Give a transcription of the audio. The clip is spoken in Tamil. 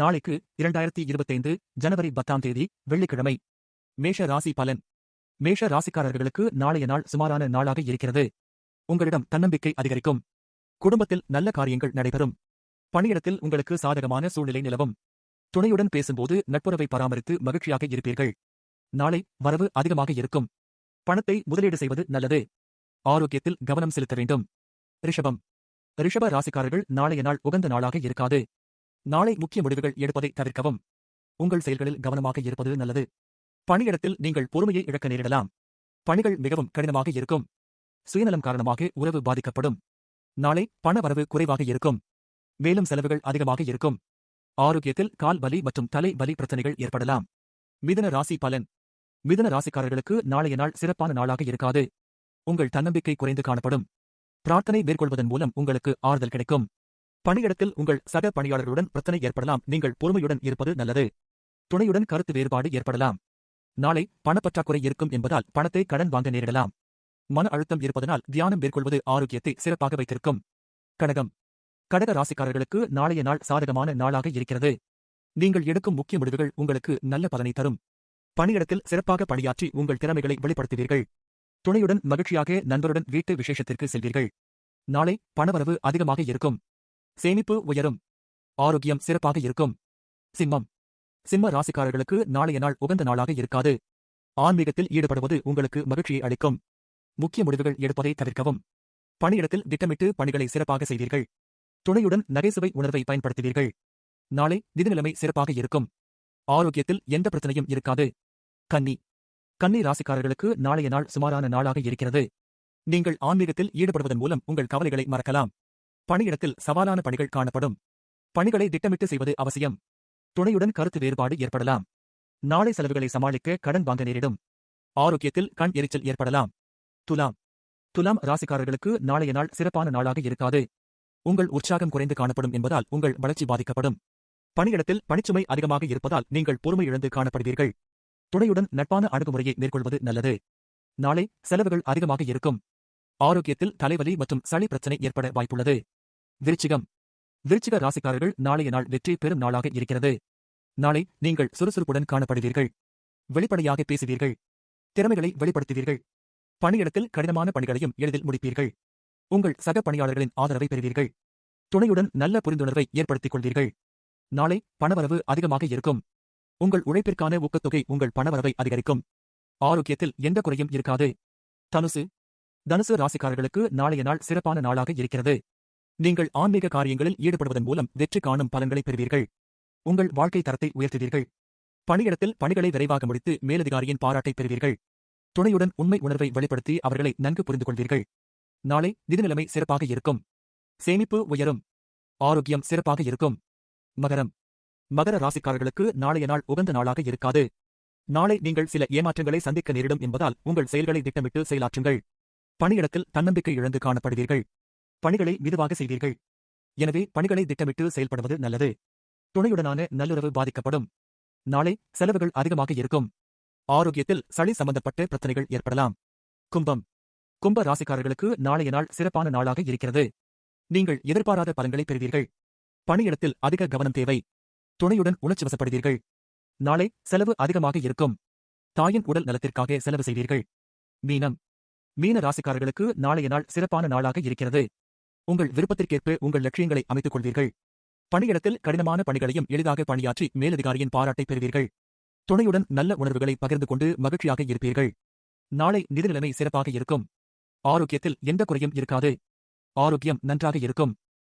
நாளைக்கு இரண்டாயிரத்தி இருபத்தைந்து ஜனவரி பத்தாம் தேதி வெள்ளிக்கிழமை. மேஷ ராசி பலன். மேஷ ராசிக்காரர்களுக்கு நாளைய நாள் சுமாரான நாளாக இருக்கிறது. உங்களிடம் தன்னம்பிக்கை அதிகரிக்கும். குடும்பத்தில் நல்ல காரியங்கள் நடைபெறும். பணியிடத்தில் உங்களுக்கு சாதகமான சூழ்நிலை நிலவும். துணையுடன் பேசும்போது நட்புறவை பராமரித்து மகிழ்ச்சியாக இருப்பீர்கள். நாளை வரவு அதிகமாக இருக்கும். பணத்தை முதலீடு செய்வது நல்லது. ஆரோக்கியத்தில் கவனம் செலுத்த வேண்டும். ரிஷபம். ரிஷப ராசிக்காரர்கள் நாளைய நாள் உகந்த நாளாக இருக்காது. நாளை முக்கிய முடிவுகள் எடுப்பதை தவிர்க்கவும். உங்கள் செயல்களில் கவனமாக இருப்பது நல்லது. பணியிடத்தில் நீங்கள் பொறுமையை இழக்க நேரிடலாம். பணிகள் மிகவும் கடினமாக இருக்கும். சுயநலம் காரணமாக உறவு பாதிக்கப்படும். நாளை பண வரவு குறைவாக இருக்கும். மேலும் செலவுகள் அதிகமாக இருக்கும். ஆரோக்கியத்தில் கால் வலி மற்றும் தலை வலி பிரச்சனைகள் ஏற்படலாம். மிதுன ராசி பலன். மிதுன ராசிக்காரர்களுக்கு நாளைய நாள் சிறப்பான நாளாக இருக்காது. உங்கள் தன்னம்பிக்கை குறைந்து காணப்படும். பிரார்த்தனை மேற்கொள்வதன் மூலம் உங்களுக்கு ஆறுதல் கிடைக்கும். பணியிடத்தில் உங்கள் சக பணியாளர்களுடன் பிரச்சனை ஏற்படலாம். நீங்கள் பொறுமையுடன் இருப்பது நல்லது. துணையுடன் கருத்து வேறுபாடு ஏற்படலாம். நாளை பணப்பற்றாக்குறை இருக்கும் என்பதால் பணத்தை கடன் வாங்க நேரிடலாம். மன அழுத்தம் இருப்பதனால் தியானம் மேற்கொள்வது ஆரோக்கியத்தை சிறப்பாக வைத்திருக்கும். கடகம். கடக ராசிக்காரர்களுக்கு நாளைய நாள் சாதகமான நாளாக இருக்கிறது. நீங்கள் எடுக்கும் முக்கிய முடிவுகள் உங்களுக்கு நல்ல பலனை தரும். பணியிடத்தில் சிறப்பாக பணியாற்றி உங்கள் திறமைகளை வெளிப்படுத்துவீர்கள். துணையுடன் மகிழ்ச்சியாக நண்பருடன் வீட்டு விசேஷத்திற்கு செல்வீர்கள். நாளை பணவரவு அதிகமாக இருக்கும். சேமிப்பு உயரும். ஆரோக்கியம் சிறப்பாக இருக்கும். சிம்மம். சிம்ம ராசிக்காரர்களுக்கு நாளைய நாள் உகந்த நாளாக இருக்காது. ஆன்மீகத்தில் ஈடுபடுவது உங்களுக்கு மகிழ்ச்சியை அளிக்கும். முக்கிய முடிவுகள் எடுப்பதை தவிர்க்கவும். பணியிடத்தில் திட்டமிட்டு பணிகளை சிறப்பாக செய்வீர்கள். துணையுடன் நகைசுவை உணர்வை பயன்படுத்துவீர்கள். நாளை நிதிநிலைமை சிறப்பாக இருக்கும். ஆரோக்கியத்தில் எந்த பிரச்சனையும் இருக்காது. கன்னி. கன்னி ராசிக்காரர்களுக்கு நாளைய நாள் சுமாரான நாளாக இருக்கிறது. நீங்கள் ஆன்மீகத்தில் ஈடுபடுவதன் மூலம் உங்கள் கவலைகளை மறக்கலாம். பணியிடத்தில் சவாலான பணிகள் காணப்படும். பணிகளை திட்டமிட்டு செய்வது அவசியம். துணையுடன் கருத்து வேறுபாடு ஏற்படலாம். நாளை செலவுகளை சமாளிக்க கடன் வாங்க நேரிடும். ஆரோக்கியத்தில் கண் எரிச்சல் ஏற்படலாம். துலாம். துலாம் ராசிக்காரர்களுக்கு நாளைய நாள் சிறப்பான நாளாக இருக்காது. உங்கள் உற்சாகம் குறைந்து காணப்படும் என்பதால் உங்கள் வளர்ச்சி பாதிக்கப்படும். பணியிடத்தில் பணிச்சுமை அதிகமாக இருப்பதால் நீங்கள் பொறுமை இழந்து காணப்படுவீர்கள். துணையுடன் நட்பான அணுகுமுறையை மேற்கொள்வது நல்லது. நாளை செலவுகள் அதிகமாக இருக்கும். ஆரோக்கியத்தில் தலைவலி மற்றும் சளி பிரச்சனை ஏற்பட வாய்ப்புள்ளது. விருச்சிகம். விருச்சிக ராசிக்காரர்கள் நாளைய நாள் வெற்றி பெறும் நாளாக இருக்கிறது. நாளை நீங்கள் சுறுசுறுப்புடன் காணப்படுவீர்கள். வெளிப்படையாக பேசுவீர்கள். திறமைகளை வெளிப்படுத்துவீர்கள். பணியிடத்தில் கடினமான பணிகளையும் எளிதில் முடிப்பீர்கள். உங்கள் சக பணியாளர்களின் ஆதரவை பெறுவீர்கள். துணையுடன் நல்ல புரிந்துணர்வை ஏற்படுத்திக் கொள்வீர்கள் நாளை பணவரவு அதிகமாக இருக்கும். உங்கள் உழைப்பிற்கான ஊக்கத்தொகை உங்கள் பணவரவை அதிகரிக்கும். ஆரோக்கியத்தில் எந்த குறையும் இருக்காது. தனுசு. தனுசு ராசிக்காரர்களுக்கு நாளைய நாள் சிறப்பான நாளாக இருக்கிறது. நீங்கள் ஆன்மீக காரியங்களில் ஈடுபடுவதன் மூலம் வெற்றி காணும் பலன்களை பெறுவீர்கள். உங்கள் வாழ்க்கை தரத்தை உயர்த்துவீர்கள். பணியிடத்தில் பணிகளை விரைவாக முடித்து மேலதிகாரியின் பாராட்டை பெறுவீர்கள். துணையுடன் உண்மை உணர்வை வெளிப்படுத்தி அவர்களை நன்கு புரிந்து கொள்வீர்கள் நாளை நிதி நிலைமை சிறப்பாக இருக்கும். சேமிப்பு உயரும். ஆரோக்கியம் சிறப்பாக இருக்கும். மகரம். மகர ராசிக்காரர்களுக்கு நாளைய நாள் உகந்த நாளாக இருக்காது. நாளை நீங்கள் சில ஏமாற்றங்களை சந்திக்க நேரிடும் என்பதால் உங்கள் செயல்களை திட்டமிட்டு செயலாற்றுங்கள். பணியிடத்தில் தன்னம்பிக்கை இழந்து காணப்படுவீர்கள். பணிகளை மெதுவாக செய்வீர்கள். எனவே பணிகளை திட்டமிட்டு செயல்படுவது நல்லது. துணையுடனான நல்லுறவு பாதிக்கப்படும். நாளை செலவுகள் அதிகமாக இருக்கும். ஆரோக்கியத்தில் சளி சம்பந்தப்பட்ட பிரச்சனைகள் ஏற்படலாம். கும்பம். கும்ப ராசிக்காரர்களுக்கு நாளைய நாள் சிறப்பான நாளாக இருக்கிறது. நீங்கள் எதிர்பாராத பலன்களை பெறுவீர்கள். பணியிடத்தில் அதிக கவனம் தேவை. துணையுடன் உணர்ச்சி வசப்படுவீர்கள். நாளை செலவு அதிகமாக இருக்கும். தாயின் உடல் நலத்திற்காக செலவு செய்வீர்கள். மீனம். மீன ராசிக்காரர்களுக்கு நாளைய நாள் சிறப்பான நாளாக இருக்கிறது. உங்கள் விருப்பத்திற்கேற்ப உங்கள் லட்சியங்களை அமைத்துக் கொள்வீர்கள் பணியிடத்தில் கடினமான பணிகளையும் எளிதாக பணியாற்றி மேலதிகாரியின் பாராட்டை பெறுவீர்கள். துணையுடன் நல்ல உணர்வுகளை பகிர்ந்து கொண்டு மகிழ்ச்சியாக இருப்பீர்கள். நாளை நிதிநிலைமை சிறப்பாக இருக்கும். ஆரோக்கியத்தில் எந்த குறையும் இருக்காது. ஆரோக்கியம் நன்றாக இருக்கும்.